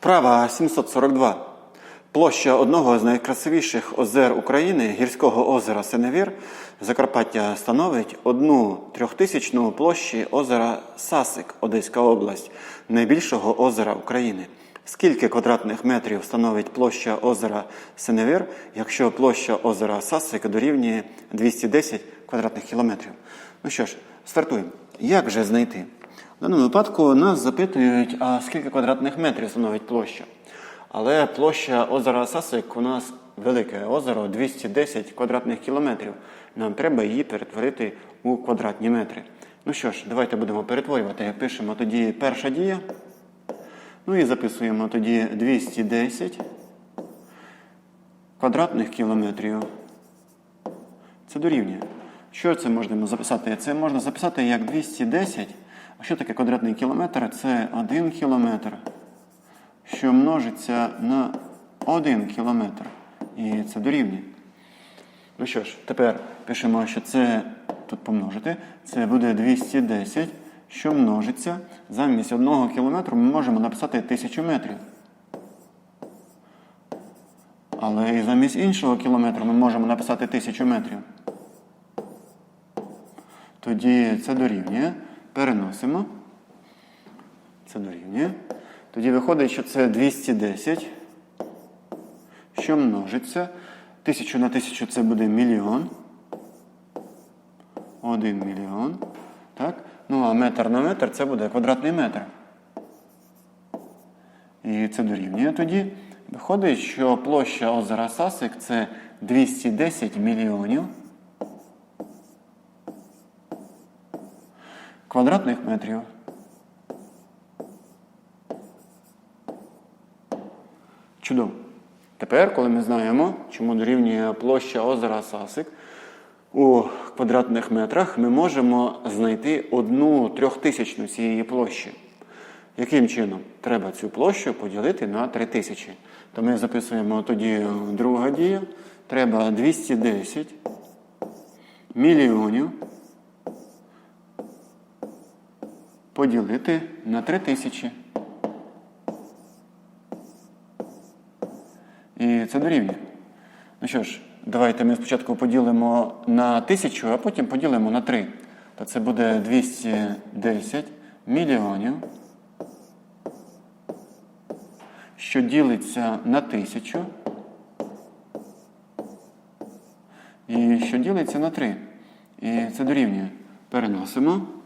Вправа 742. Площа одного з найкрасивіших озер України, гірського озера Сеневір, Закарпаття становить одну трьохтисячну площі озера Сасик, Одеська область, найбільшого озера України. Скільки квадратних метрів становить площа озера Сеневір, якщо площа озера Сасик дорівнює 210 квадратних кілометрів? Ну що ж, стартуємо. Як же знайти? В даному випадку нас запитують, а скільки квадратних метрів становить площа. Але площа озера Сасик у нас велике озеро 210 квадратних кілометрів. Нам треба її перетворити у квадратні метри. Ну що ж, давайте будемо перетворювати. Пишемо тоді перша дія. Ну і записуємо тоді 210 квадратних кілометрів. Це дорівнює. Що це можна записати? Це можна записати як 210. Що таке квадратний кілометр? Це 1 кілометр, що множиться на 1 кілометр. І це дорівнює. Ну що ж, тепер пишемо, що це тут помножити. Це буде 210, що множиться. Замість 1 кілометру ми можемо написати 1000 метрів. Але і замість іншого кілометру ми можемо написати 1000 метрів. Тоді це дорівнює. Переносимо. Це дорівнює. Тоді виходить, що це 210, що множиться. 1000 на 1000 це буде мільйон. 1 мільйон. Так? Ну, а метр на метр це буде квадратний метр. І це дорівнює тоді. Виходить, що площа озера Сасик це 210 мільйонів квадратних метрів. Чудово. Тепер, коли ми знаємо, чому дорівнює площа озера Сасик у квадратних метрах, ми можемо знайти одну трьохтисячну цієї площі. Яким чином? Треба цю площу поділити на 3000. То ми записуємо тоді друга дія. Треба 210 мільйонів поділити на 3000. І це дорівнює. Ну що ж, давайте ми спочатку поділимо на 1000, а потім поділимо на 3. То це буде 210 мільйонів, що ділиться на 1000. І що ділиться на 3. І це дорівнює. Переносимо.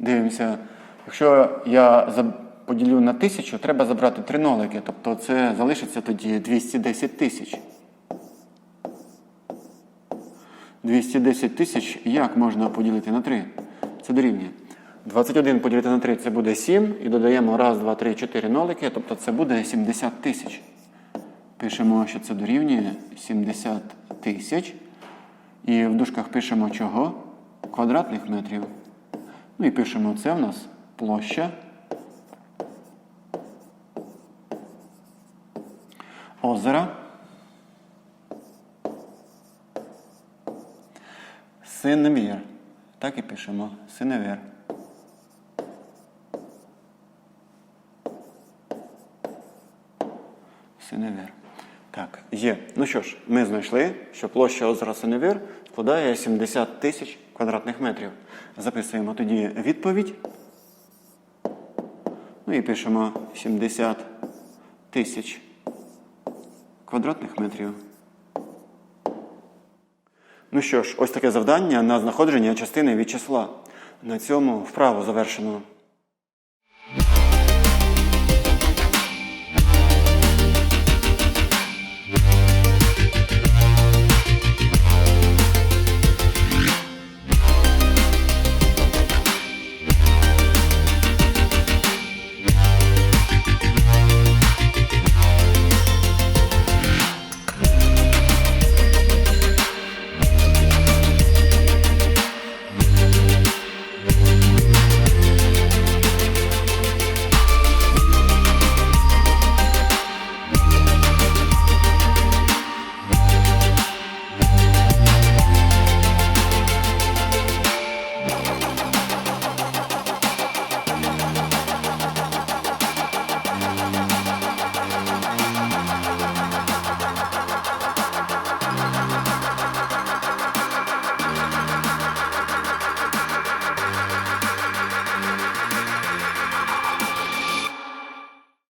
Дивимося. Якщо я поділю на 1000, треба забрати 3 нолики. Тобто це залишиться тоді 210 тисяч. 210 тисяч як можна поділити на 3? Це дорівнює. 21 поділити на 3 це буде 7. І додаємо 1, 2, 3, 4 нолики. Тобто це буде 70 тисяч. Пишемо, що це дорівнює 70 тисяч. І в дужках пишемо чого? Квадратних метрів. Ну і пишемо, це в нас площа озера Синевір. Так і пишемо Синевір. Синевір. Так, є. Ну що ж, ми знайшли, що площа озера Синевір складає 70 тисяч квадратних метрів. Записуємо тоді відповідь. Ну і пишемо 70 тисяч квадратних метрів. Ну що ж, ось таке завдання на знаходження частини від числа. На цьому вправо завершено.